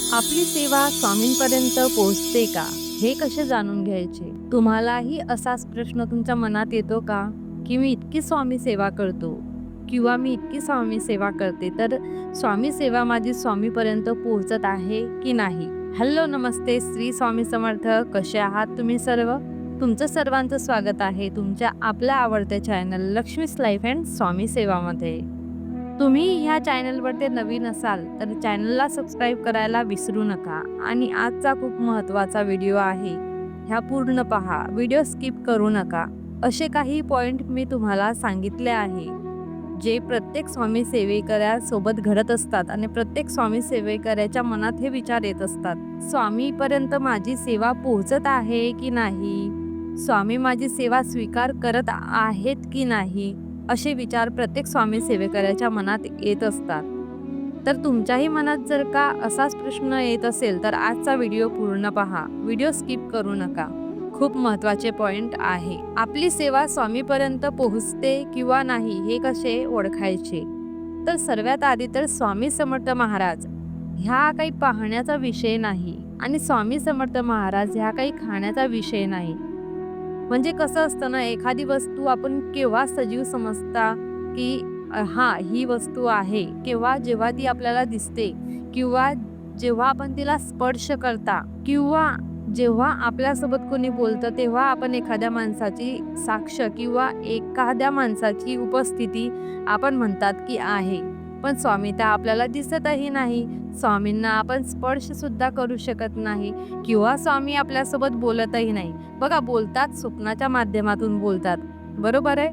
आपली सेवा स्वामींपर्यंत पोहोचते का? हे कसे जाणून घ्यायचे? तुम्हालाही असाच प्रश्न तुमच्या मनात येतो का? की मी इतकी स्वामी सेवा करतो? किंवा मी इतकी स्वामी सेवा करते तर स्वामी सेवा माझी स्वामीपर्यंत पोहोचत आहे की नाही? हॅलो नमस्ते श्री स्वामी समर्थ. कसे आहात तुम्ही सर्व? तुमचं सर्वांचं स्वागत आहे तुमच्या आपल्या आवडत्या channel Laxmi's life and Swami सेवामध्ये. तुम्ही ह्या चॅनलवरती नवीन असाल तर चॅनलला सबस्क्राईब करायला विसरू नका. आणि आजचा खूप महत्त्वाचा व्हिडिओ आहे. ह्या पूर्ण पहा. व्हिडिओ स्किप करू नका. असे काही पॉईंट मी तुम्हाला सांगितले आहे. जे प्रत्येक स्वामी सेवेकऱ्यासोबत घडत असतात आणि प्रत्येक स्वामी सेवेकऱ्याच्या मनात हे विचार येत असतात. स्वामीपर्यंत माझी सेवा पोहोचत आहे की नाही? स्वामी माझी सेवा स्वीकार करत आहेत की नाही? असे विचार प्रत्येक स्वामी सेवेकऱ्याच्या मनात येत असतात. तर तुमच्याही मनात जर का असाच प्रश्न येत असेल तर आजचा व्हिडिओ पूर्ण पहा. व्हिडिओ स्किप करू नका. खूप महत्त्वाचे पॉईंट आहे. आपली सेवा स्वामीपर्यंत पोहोचते किंवा नाही हे कसे ओळखायचे? तर सर्वात आधी तर स्वामी समर्थ महाराज. ह्या काही पाहण्याचा विषय नाही. आणि स्वामी समर्थ महाराज ह्या काही खाण्याचा विषय नाही. म्हणजे कसं असतं ना एखादी वस्तू आपण केव्हा सजीव समजता की हा ही वस्तू आहे केव्हा जेव्हा ती आपल्याला दिसते किंवा जेव्हा आपण तिला स्पर्श करता किंवा जेव्हा आपल्यासोबत कोणी बोलतं तेव्हा आपण एखाद्या माणसाची साक्ष किंवा एखाद्या माणसाची उपस्थिती आपण म्हणतात की आहे. पण स्वामी तर आपल्याला दिसतही नाही. स्वामींना आपण स्पर्श सुद्धा करू शकत नाही किंवा स्वामी आपल्यासोबत बोलतही नाही. बघा बोलतात स्वप्नाच्या माध्यमातून बोलतात. बरोबर आहे?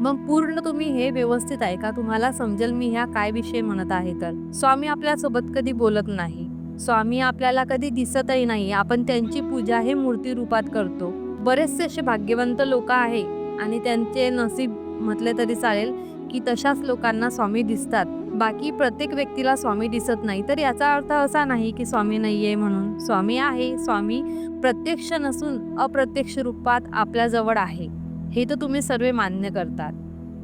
मग पूर्ण तुम्ही हे व्यवस्थित ऐका. तुम्हाला समजेल मी ह्या काय विषय म्हणत आहे तर. स्वामी आपल्यासोबत कधी बोलत नाही. स्वामी आपल्याला कधी दिसतही नाही. आपण त्यांची पूजा हे मूर्ती रूपात करतो. बरेचसे असे भाग्यवंत लोक आहे आणि त्यांचे नसीब म्हटले तरी चालेल. की तशाच लोकांना स्वामी दिसतात. बाकी प्रत्येक व्यक्तीला स्वामी दिसत नाही. तर याचा अर्थ असा नाही की स्वामी नाही आहे म्हणून. स्वामी आहे स्वामी प्रत्यक्ष नसून अप्रत्यक्ष रूपात आपल्याजवळ आहे. हे तर तुम्ही सर्व मान्य करतात.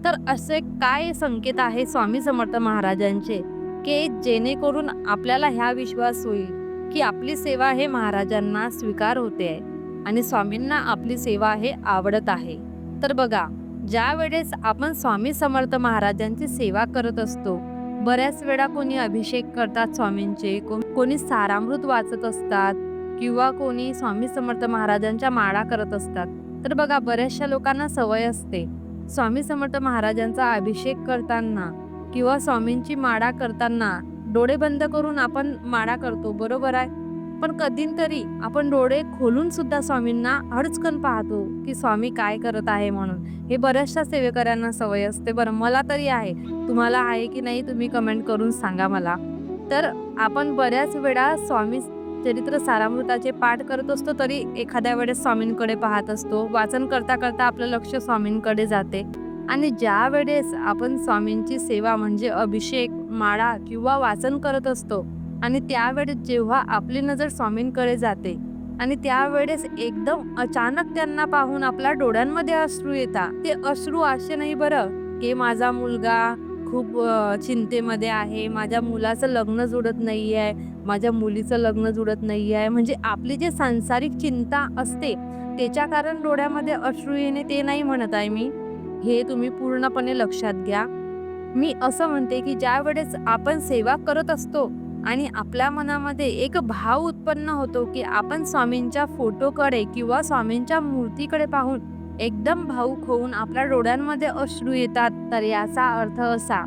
तर असे काय संकेत आहे स्वामी समर्थ महाराजांचे? की जेणेकरून आपल्याला ह्या विश्वास होईल की आपली सेवा हे महाराजांना स्वीकार होते आहे आणि स्वामींना आपली सेवा हे आवडत आहे. तर बघा ज्या वेळेस आपण स्वामी समर्थ महाराजांची सेवा करत असतो बऱ्याच वेळा कोणी अभिषेक करतात स्वामींचे को- कोणी सारामृत वाचत असतात किंवा कोणी स्वामी समर्थ महाराजांच्या माळा करत असतात. तर बघा बऱ्याचशा लोकांना सवय असते. स्वामी समर्थ महाराजांचा अभिषेक करताना किंवा स्वामींची माळा करताना डोळे बंद करून आपण माळा करतो बरोबर आहे? पण कधीतरी आपण डोळे खोलून सुद्धा स्वामींना अडचकन पाहतो की स्वामी काय करत आहे म्हणून. हे बऱ्याचशा सेवेकऱ्यांना सवय असते बरं मला तरी आहे. तुम्हाला आहे की नाही तुम्ही कमेंट करून सांगा मला. तर आपण बऱ्याच वेळा स्वामी चरित्र सारामृताचे पाठ करत असतो तरी एखाद्या वेळेस स्वामींकडे पाहत असतो. वाचन करता करता आपलं लक्ष स्वामींकडे जाते. आणि ज्या वेळेस आपण स्वामींची सेवा म्हणजे अभिषेक माळा किंवा वाचन करत असतो आणि त्यावेळेस जेव्हा आपली नजर स्वामींकडे जाते आणि त्यावेळेस एकदम अचानक त्यांना पाहून आपल्या डोळ्यांमध्ये अश्रू येतात. ते अश्रू असे नाही बरं की माझा मुलगा खूप चिंतेमध्ये आहे माझ्या मुलाचं लग्न जुडत नाही आहे माझ्या मुलीचं लग्न जुळत नाही आहे म्हणजे आपली जे सांसारिक चिंता असते त्याच्या कारण डोळ्यामध्ये अश्रू येणे ते नाही म्हणत आहे मी. हे तुम्ही पूर्णपणे लक्षात घ्या. मी असं म्हणते की ज्या वेळेस आपण सेवा करत असतो आणि आपल्या मनामध्ये एक भाव उत्पन्न होतो की आपण स्वामींच्या फोटोकडे किंवा स्वामींच्या मूर्तीकडे पाहून एकदम भाऊक होऊन आपल्या डोळ्यांमध्ये अश्रू येतात. तर याचा अर्थ असा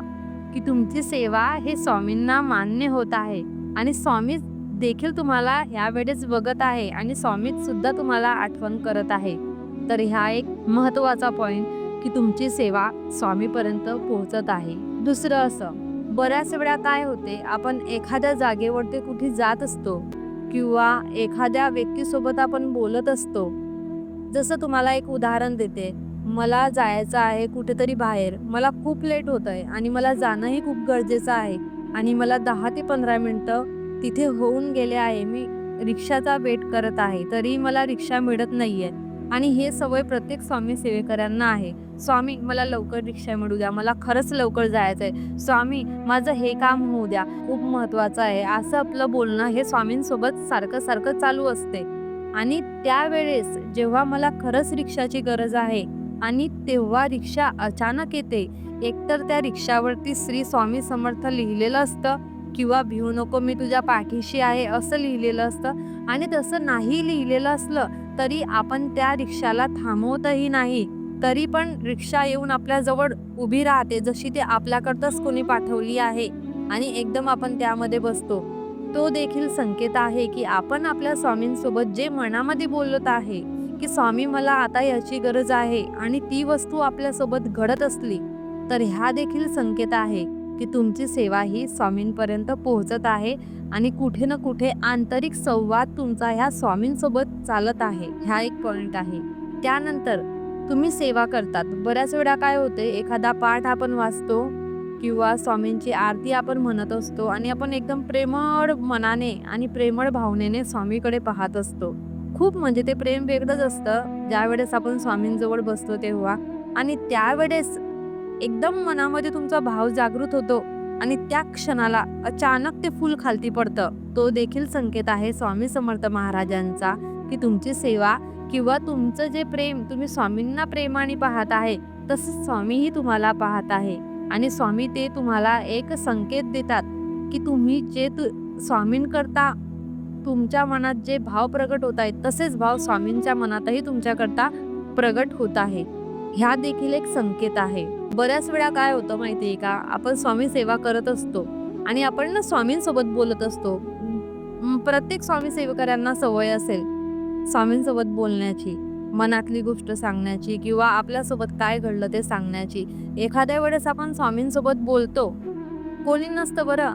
की तुमची सेवा हे स्वामींना मान्य होत आहे आणि स्वामी देखील तुम्हाला ह्या वेळेस बघत आहे आणि स्वामीच सुद्धा तुम्हाला आठवण करत आहे. तर ह्या एक महत्त्वाचा पॉईंट की तुमची सेवा स्वामीपर्यंत पोहोचत आहे. दुसरं असं बऱ्याच वेळा काय होते आपण एखाद्या जागेवरती कुठे जात असतो किंवा एखाद्या व्यक्तीसोबत आपण बोलत असतो. जसं तुम्हाला एक उदाहरण देते मला जायचं आहे कुठेतरी बाहेर मला खूप लेट होत आहे आणि मला जाणंही खूप गरजेचं आहे आणि मला दहा ते पंधरा मिनटं तिथे होऊन गेले आहे मी रिक्षाचा वेट करत आहे तरी मला रिक्षा मिळत नाही आहे आणि हे सवय प्रत्येक स्वामी सेवेकऱ्यांना आहे. स्वामी मला लवकर रिक्षा मिळू द्या. मला खरंच लवकर जायचं आहे स्वामी माझं हे काम होऊ द्या. खूप महत्त्वाचं आहे. असं आपलं बोलणं हे स्वामींसोबत सारखं सारखं चालू असते. आणि त्यावेळेस जेव्हा मला खरंच रिक्षाची गरज आहे आणि तेव्हा रिक्षा अचानक येते एकतर त्या रिक्षावरती श्री स्वामी समर्थ लिहिलेलं असतं किंवा भिवू नको मी तुझ्या पाठीशी आहे असं लिहिलेलं असतं. आणि तसं नाही लिहिलेलं असलं तरी आपण त्या रिक्षाला थांबवतही नाही. तरी पण रिक्षा येऊन आपल्याजवळ उभी राहते जशी ते आपल्याकडतंच कोणी पाठवली आहे आणि एकदम आपण त्यामध्ये बसतो. तो देखील संकेत आहे की आपण आपल्या स्वामींसोबत जे मनामध्ये बोलत आहे की स्वामी मला आता याची गरज आहे आणि ती वस्तू आपल्यासोबत घडत असली तर ह्या देखील संकेत आहे की तुमची सेवा ही स्वामींपर्यंत पोहोचत आहे आणि कुठे ना कुठे आंतरिक संवाद तुमचा ह्या स्वामींसोबत चालत आहे. ह्या एक पॉईंट आहे. त्यानंतर तुम्ही सेवा करतात. बऱ्याच वेळा काय होते एखादा पाठ आपण वाचतो किंवा स्वामींची आरती आपण म्हणत असतो आणि आपण एकदम प्रेमळ मनाने आणि प्रेमळ भावनेने स्वामीकडे पाहत असतो. खूप म्हणजे ते प्रेम वेगळंच असतं. ज्यावेळेस आपण स्वामींजवळ बसतो तेव्हा आणि त्यावेळेस एकदम मनामध्ये तुमचा भाव जागृत होतो आणि त्या क्षणाला अचानक ते फूल खालती पडतं. तो देखील संकेत आहे स्वामी समर्थ महाराजांचा. की तुमची सेवा किंवा तुमचं जे प्रेम तुम्ही स्वामींना प्रेमाने पाहत आहे तसंच स्वामीही तुम्हाला पाहत आहे. आणि स्वामी ते तुम्हाला एक संकेत देतात की तुम्ही जे तु स्वामींकरता तुमच्या मनात जे भाव प्रगट होत आहेत तसेच भाव स्वामींच्या मनातही तुमच्याकरता प्रगट होत आहे. ह्या देखील एक संकेत आहे. बऱ्याच वेळा काय होतं माहिती आहे का? आपण स्वामी सेवा करत असतो आणि आपण ना स्वामींसोबत बोलत असतो. प्रत्येक स्वामी सेवकऱ्यांना सवय असेल स्वामींसोबत बोलण्याची मनातली गोष्ट सांगण्याची किंवा आपल्यासोबत काय घडलं ते सांगण्याची. एखाद्या वेळेस आपण स्वामींसोबत बोलतो. कोणी नसतं बरं.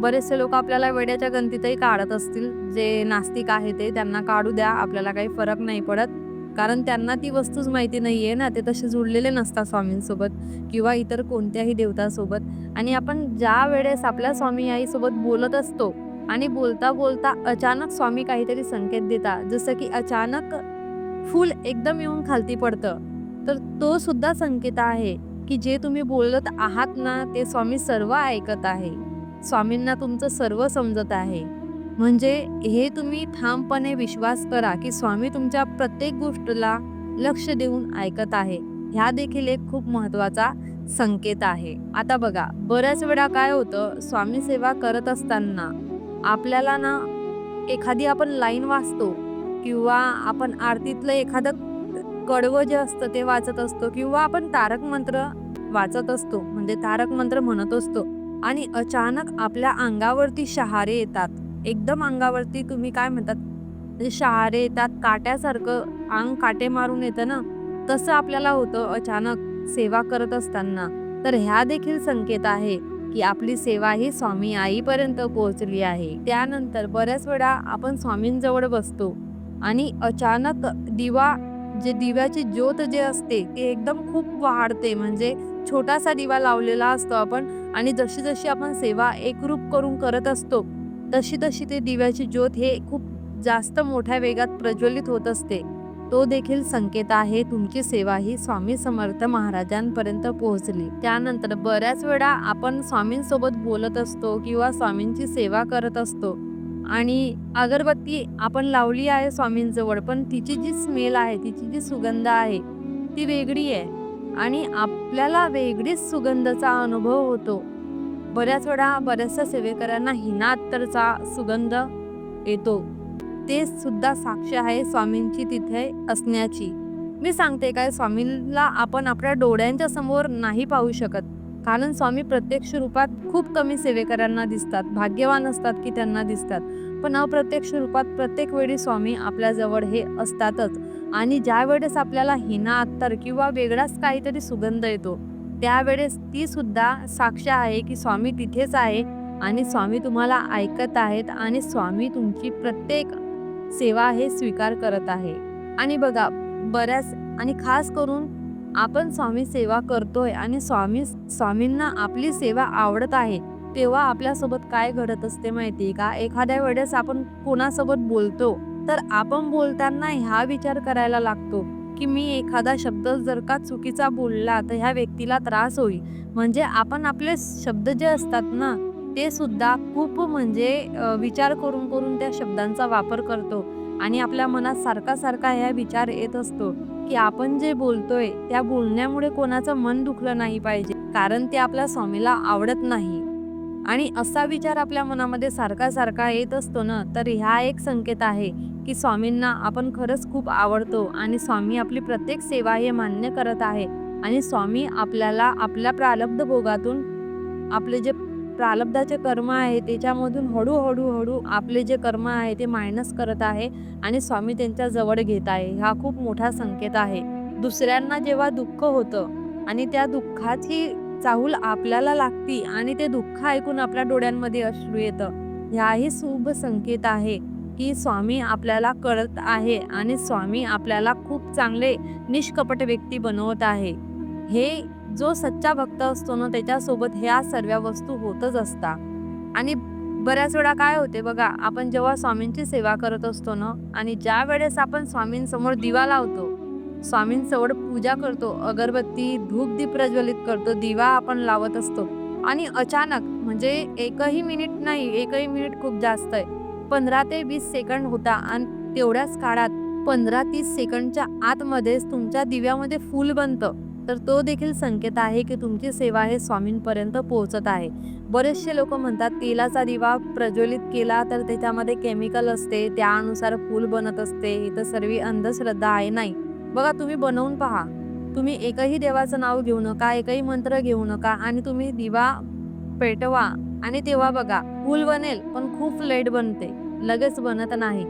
बरेचसे लोक आपल्याला वेड्याच्या गणतीतही काढत असतील. जे नास्तिक आहे ते त्यांना काढू द्या. आपल्याला काही फरक नाही पडत. कारण त्यांना ती वस्तूच माहिती नाही आहे ना. ते तसे जुळलेले नसतात स्वामींसोबत किंवा इतर कोणत्याही देवतासोबत. आणि आपण ज्या वेळेस आपल्या स्वामी आईसोबत बोलत असतो आणि बोलता बोलता अचानक स्वामी काहीतरी संकेत देता जसं की अचानक फूल एकदम येऊन खालती पडतं. तर तो सुद्धा संकेत आहे की जे तुम्ही बोलत आहात ना ते स्वामी सर्व ऐकत आहे. स्वामींना तुमचं सर्व समजत आहे. म्हणजे हे तुम्ही ठामपणे विश्वास करा की स्वामी तुमच्या प्रत्येक गोष्टीला लक्ष देऊन ऐकत आहे. ह्या देखील एक खूप महत्त्वाचा संकेत आहे. आता बघा बऱ्याच वेळा काय होतं स्वामी सेवा करत असताना आपल्याला ना एखादी आपण लाईन वाचतो किंवा आपण आरतीतलं एखादं कडवं जे असतं ते वाचत असतो किंवा आपण तारक मंत्र वाचत असतो म्हणजे तारक मंत्र म्हणत असतो आणि अचानक आपल्या अंगावरती शहारे येतात. एकदम अंगावरती तुम्ही काय म्हणतात म्हणजे शहारे येतात काट्यासारखं अंग काटे मारून येतं ना तसं आपल्याला होतं अचानक सेवा करत असताना. तर ह्या देखील संकेत आहे. की आपली सेवा ही स्वामी आईपर्यंत पोहोचली आहे. त्यानंतर बऱ्याच वेळा आपण स्वामींजवळ बसतो आणि अचानक दिवा जे दिव्याची ज्योत जे असते ते एकदम खूप वाढते. म्हणजे छोटासा दिवा लावलेला असतो आपण आणि जशी जशी आपण सेवा एकरूप करून करत असतो तशी तशी ते दिव्याची ज्योत हे खूप जास्त मोठ्या वेगात प्रज्वलित होत असते. तो देखील संकेत आहे तुमची सेवा ही स्वामी समर्थ महाराजांपर्यंत पोहोचली. त्यानंतर बऱ्याच वेळा आपण स्वामींसोबत बोलत असतो किंवा स्वामींची सेवा करत असतो. आणि अगरबत्ती आपण लावली आहे स्वामींजवळ पण तिची जी स्मेल आहे तिची जी सुगंध आहे ती वेगळी आहे. आणि आपल्याला वेगळीच सुगंधाचा अनुभव होतो. बऱ्याच वेळा बऱ्याचशा सेवेकऱ्यांना हिनात्तरचा सुगंध येतो. ते सुद्धा साक्ष आहे स्वामींची तिथे असण्याची. मी सांगते काय स्वामींना आपण आपल्या डोळ्यांच्या समोर नाही पाहू शकत. कारण स्वामी प्रत्यक्ष रूपात खूप कमी सेवेकरांना दिसतात भाग्यवान असतात की त्यांना दिसतात. पण अप्रत्यक्ष रूपात प्रत्येक वेळी स्वामी आपल्याजवळ हे असतातच. आणि ज्या वेळेस आपल्याला हिना अत्तर किंवा वेगळाच काहीतरी सुगंध येतो त्यावेळेस ती सुद्धा साक्ष आहे की स्वामी तिथेच आहे आणि स्वामी तुम्हाला ऐकत आहेत आणि स्वामी तुमची प्रत्येक सेवा हे स्वीकार करत आहे. आणि बघा बऱ्याच आणि खास करून आपण स्वामी सेवा करतोय आणि स्वामी स्वामींना आपली सेवा आवडत आहे तेव्हा आपल्यासोबत काय घडत असते माहिती आहे का? एखाद्या वेळेस आपण कोणासोबत बोलतो तर आपण बोलताना ह्या विचार करायला लागतो की मी एखादा शब्द जर का चुकीचा बोलला तर ह्या व्यक्तीला त्रास होईल. म्हणजे आपण आपले शब्द जे असतात ना ते सुद्धा खूप म्हणजे विचार करून करून त्या शब्दांचा वापर करतो. आणि आपल्या मनात सारखा सारखा ह्या विचार येत असतो की आपण जे बोलतोय त्या बोलण्यामुळे कोणाचं मन दुखलं नाही पाहिजे. कारण ते आपल्या स्वामीला आवडत नाही. आणि असा विचार आपल्या मनामध्ये सारखा सारखा येत असतो ना तर ह्या एक संकेत आहे की स्वामींना आपण खरंच खूप आवडतो आणि स्वामी आपली प्रत्येक सेवा हे मान्य करत आहे. आणि स्वामी आपल्याला आपल्या प्रारब्ध भोगातून आपले जे प्रालब्धाचे कर्म आहे त्याच्यामधून हळूहळू हळू आपले जे कर्म आहे ते मायनस करत आहे आणि स्वामी त्यांच्या जवळ घेत आहे. हा खूप मोठा संकेत आहे. दुसऱ्यांना जेव्हा दुःख होतं आणि त्या दुःखाची चाहूल आपल्याला लागती आणि ते दुःख ऐकून आपल्या डोळ्यांमध्ये अश्रू येतं ह्याही शुभ संकेत आहे की स्वामी आपल्याला कळत आहे आणि स्वामी आपल्याला खूप चांगले निष्कपट व्यक्ती बनवत आहे. हे जो सच्चा भक्त असतो ना त्याच्यासोबत ह्या सर्व वस्तू होतच असतात आणि बऱ्याच वेळा काय होते बघा आपण जेव्हा स्वामींची सेवा करत असतो ना आणि ज्या वेळेस आपण स्वामींसमोर दिवा लावतो स्वामींसमोर पूजा करतो अगरबत्ती धूप दीप प्रज्वलित करतो दिवा आपण लावत असतो. आणि अचानक म्हणजे एकही मिनिट नाही एकही मिनिट खूप जास्त आहे पंधरा ते वीस सेकंड होता आणि तेवढ्याच काळात पंधरा तीस सेकंडच्या आतमध्येच तुमच्या दिव्यामध्ये फूल बनतं. तर तो देखील संकेत आहे की तुमची सेवा हे स्वामींपर्यंत पोहोचत आहे. बरेचसे लोक म्हणतात तेलाचा दिवा प्रज्वलित केला तर त्याच्यामध्ये केमिकल असते त्यानुसार फूल बनत असते ही तर सर्व अंधश्रद्धा आहे नाही. बघा तुम्ही बनवून पहा. तुम्ही एकही देवाचं नाव घेऊ नका एकही मंत्र घेऊ नका आणि तुम्ही दिवा पेटवा आणि तेव्हा बघा फूल बनेल पण खूप लेट बनते लगेच बनत नाही.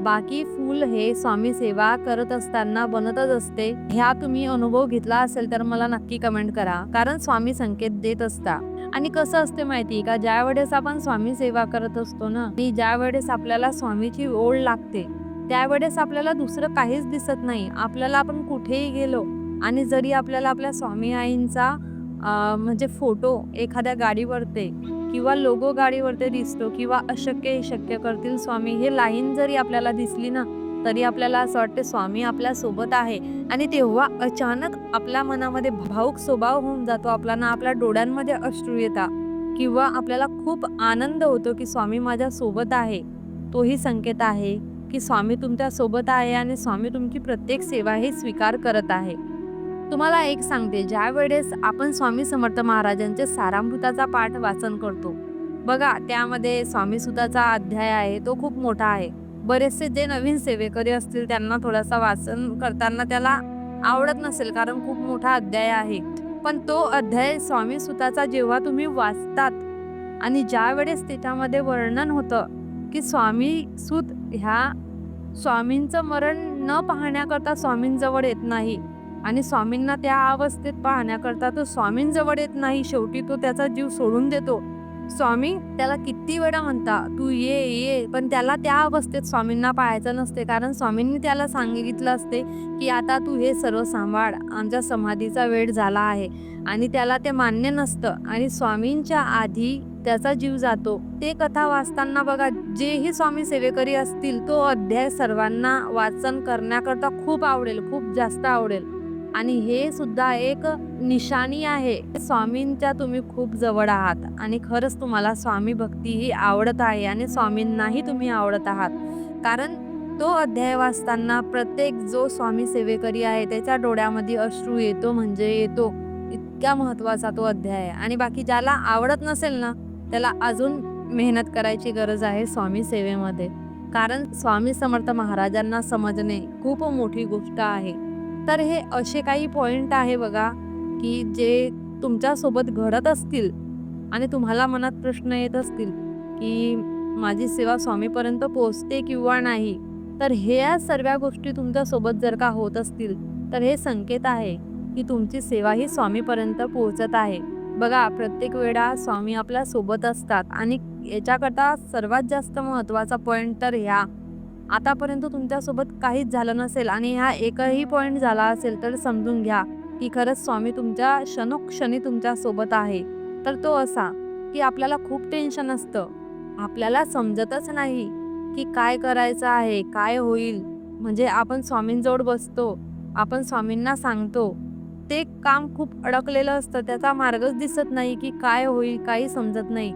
बाकी फूल हे स्वामी सेवा करत असताना बनतच असते. ह्या तुम्ही अनुभव घेतला असेल तर मला नक्की कमेंट करा कारण स्वामी संकेत देत असता. आणि कसं असते माहिती का? ज्या वेळेस आपण स्वामी सेवा करत असतो ना आणि ज्या वेळेस आपल्याला स्वामीची ओढ लागते त्यावेळेस आपल्याला दुसरं काहीच दिसत नाही. आपल्याला आपण कुठेही गेलो आणि जरी आपल्याला आपल्या स्वामी आईंचा म्हणजे फोटो एखाद्या गाडीवरते किंवा लोगो गाडीवरती दिसतो किंवा अशक्य हे शक्य करतील स्वामी हे लाईन जरी आपल्याला दिसली ना तरी आपल्याला असं वाटतं स्वामी आपल्यासोबत आहे. आणि तेव्हा अचानक आपल्या मनामध्ये भाऊक स्वभाव होऊन जातो आपला ना आपल्या डोळ्यांमध्ये अश्रू येतात किंवा आपल्याला खूप आनंद होतो की स्वामी माझ्या सोबत आहे. तोही संकेत आहे की स्वामी तुमच्यासोबत आहे आणि स्वामी तुमची प्रत्येक सेवा हे स्वीकार करत आहे. तुम्हाला एक सांगते ज्या वेळेस आपण स्वामी समर्थ महाराजांचे सारामृताचा पाठ वाचन करतो बघा त्यामध्ये स्वामीसुताचा अध्याय आहे तो खूप मोठा आहे. बरेचसे जे नवीन सेवेकरी असतील त्यांना थोडासा वाचन करताना त्याला आवडत नसेल कारण खूप मोठा अध्याय आहे. पण तो अध्याय स्वामी सुताचा जेव्हा तुम्ही वाचतात आणि ज्या वेळेस त्याच्यामध्ये वर्णन होतं की स्वामी सुत ह्या स्वामींचं मरण न पाहण्याकरता स्वामींजवळ येत नाही आणि स्वामींना त्या अवस्थेत पाहण्याकरता तो स्वामींजवळ येत नाही. शेवटी तो त्याचा जीव सोडून देतो. स्वामी त्याला किती वेळा म्हणता तू ये ये. पण त्याला त्या अवस्थेत स्वामींना पाहायचं नसते. कारण स्वामींनी त्याला सांगितलं असते की आता तू हे सर्व सांभाळ. आमच्या समाधीचा वेळ झाला आहे. आणि त्याला ते मान्य नसतं. आणि स्वामींच्या आधी त्याचा जीव जातो. ते कथा वाचताना बघा जेही स्वामी सेवेकरी असतील तो अध्याय सर्वांना वाचन करण्याकरता खूप आवडेल खूप जास्त आवडेल. आणि हे सुद्धा एक निशाणी आहे. स्वामींच्या तुम्ही खूप जवळ आहात आणि खरंच तुम्हाला स्वामी भक्ती ही आवडत आहे आणि स्वामींनाही तुम्ही आवडत आहात. कारण तो अध्याय वाचताना प्रत्येक जो स्वामी सेवेकरी आहे त्याच्या डोळ्यामध्ये अश्रू येतो म्हणजे येतो. इतक्या महत्त्वाचा तो अध्याय आहे. आणि बाकी ज्याला आवडत नसेल ना त्याला अजून मेहनत करायची गरज आहे स्वामी सेवेमध्ये. कारण स्वामी समर्थ महाराजांना समजणे खूप मोठी गोष्ट आहे. तर हे असे काही पॉईंट आहे बघा की जे तुमच्यासोबत घडत असतील आणि तुम्हाला मनात प्रश्न येत असतील की माझी सेवा स्वामीपर्यंत पोचते किंवा नाही तर ह्या सर्व गोष्टी तुमच्यासोबत जर का होत असतील तर हे संकेत आहे की तुमची सेवा ही स्वामीपर्यंत पोहोचत आहे. बघा प्रत्येक वेळा स्वामी आपल्यासोबत असतात आणि याच्याकरता सर्वात जास्त महत्त्वाचा पॉईंट तर ह्या. आतापर्यंत तुमच्यासोबत काहीच झालं नसेल आणि ह्या एकही पॉईंट झाला असेल तर समजून घ्या की खरंच स्वामी तुमच्या क्षणोक्षणी तुमच्यासोबत आहे. तर तो असा की आपल्याला खूप टेन्शन असतं. आपल्याला समजतच नाही की काय करायचं आहे काय होईल. म्हणजे आपण स्वामींजवळ बसतो आपण स्वामींना सांगतो. ते काम खूप अडकलेलं असतं त्याचा मार्गच दिसत नाही की काय होईल काही समजत नाही.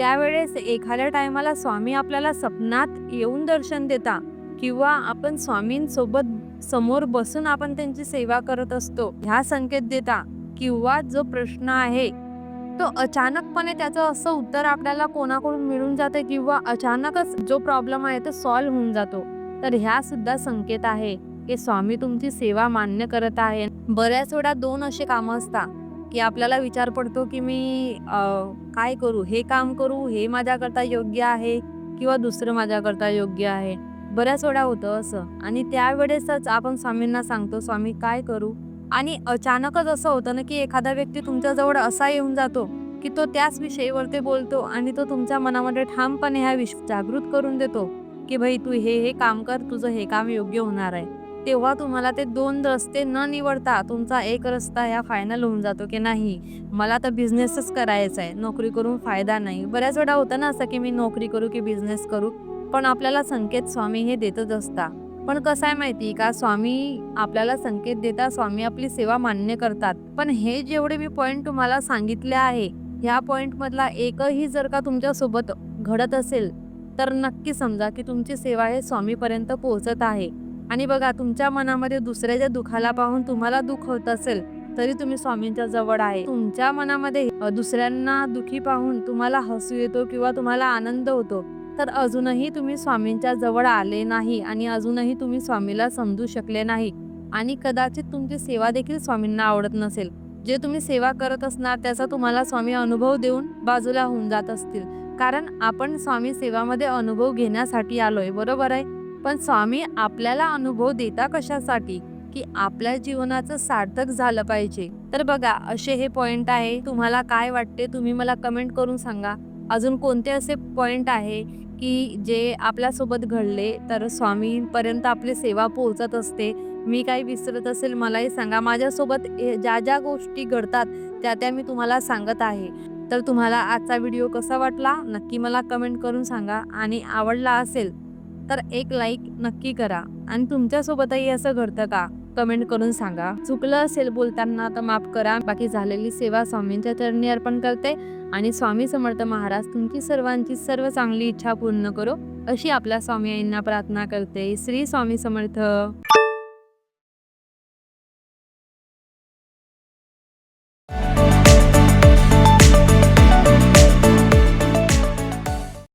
त्यावेळेस एखाद्या टायमाला स्वामी आपल्याला स्वप्नात येऊन दर्शन देता किंवा आपण स्वामींसोबत समोर बसून आपण त्यांची सेवा करत असतो ह्या संकेत देता किंवा जो प्रश्न आहे तो अचानकपणे त्याचं असं उत्तर आपल्याला कोणाकडून मिळून जाते किंवा अचानकच जो प्रॉब्लेम आहे तो सॉल्व्ह होऊन जातो. तर ह्या सुद्धा संकेत आहे की स्वामी तुमची सेवा मान्य करत आहे. बऱ्याच वेळा दोन असे कामं असतात. की आपल्याला विचार पडतो की मी काय करू? हे काम करू? हे माझ्याकरता योग्य आहे? किंवा दुसरं माझ्याकरता योग्य आहे? बऱ्याच वेळा होतं असं. आणि त्यावेळेसच आपण स्वामींना सांगतो स्वामी काय करू? आणि अचानकच असं होतं ना की एखादा व्यक्ती तुमच्याजवळ असा येऊन जातो की तो त्याच विषयीवरती बोलतो आणि तो तुमच्या मनामध्ये ठामपणे ह्या विष जागृत करून देतो की भाई तू हे हे काम कर तुझं हे काम योग्य होणार आहे. तेव्हा तुम्हाला ते दोन रस्ते न निवडता तुमचा एक रस्ता ह्या फायनल होऊन जातो की नाही? मला तर बिझनेसच करायचा आहे नोकरी करून फायदा नाही. बऱ्याच वेळा होतं ना असं की मी नोकरी करू की बिझनेस करू पण आपल्याला संकेत स्वामी हे देतच असता. पण कसं आहे माहिती का? स्वामी आपल्याला संकेत देता स्वामी आपली सेवा मान्य करतात. पण हे जेवढे मी पॉईंट तुम्हाला सांगितले आहे ह्या पॉईंटमधला एकही जर का तुमच्यासोबत घडत असेल तर नक्की समजा की तुमची सेवा हे स्वामीपर्यंत पोहोचत आहे. आणि बघा तुमच्या मनामध्ये दुसऱ्याच्या दुखाला पाहून तुम्हाला दुःख होत असेल तरी तुम्ही स्वामींच्या जवळ आहे. तुमच्या मनामध्ये दुसऱ्यांना दुखी पाहून तुम्हाला हसू येतो किंवा तुम्हाला आनंद होतो तर अजूनही तुम्ही स्वामींच्या जवळ आले नाही आणि अजूनही तुम्ही स्वामीला समजू शकले नाही. आणि कदाचित तुमची सेवा देखील स्वामींना आवडत नसेल. जे तुम्ही सेवा करत असणार त्याचा तुम्हाला स्वामी अनुभव देऊन बाजूला होऊन जात असतील. कारण आपण स्वामी सेवामध्ये अनुभव घेण्यासाठी आलोय बरोबर आहे? पण स्वामी आपल्याला अनुभव देता कशासाठी? की आपल्या जीवनाचं सार्थक झालं पाहिजे. तर बघा असे हे पॉइंट आहे. तुम्हाला काय वाटते तुम्ही मला कमेंट करून सांगा. अजून कोणते असे पॉइंट आहे की जे आपल्यासोबत घडले तर स्वामींपर्यंत आपली सेवा पोहोचत असते? मी काही विसरत असेल मलाही सांगा. माझ्यासोबत ज्या ज्या गोष्टी घडतात त्या त्या मी तुम्हाला सांगत आहे. तर तुम्हाला आजचा व्हिडिओ कसा वाटला नक्की मला कमेंट करून सांगा. आणि आवडला असेल तर एक लाईक नक्की करा. आणि तुमच्यासोबतही असं घडतं का? कमेंट करून सांगा. चुकलं असेल बोलताना तर माफ करा. बाकी झालेली सेवा स्वामींच्या चरणी अर्पण करते. आणि स्वामी समर्थ महाराज तुमची सर्वांची सर्व चांगली इच्छा पूर्ण करो अशी आपल्या स्वामी आईंना प्रार्थना करते. श्री स्वामी समर्थ.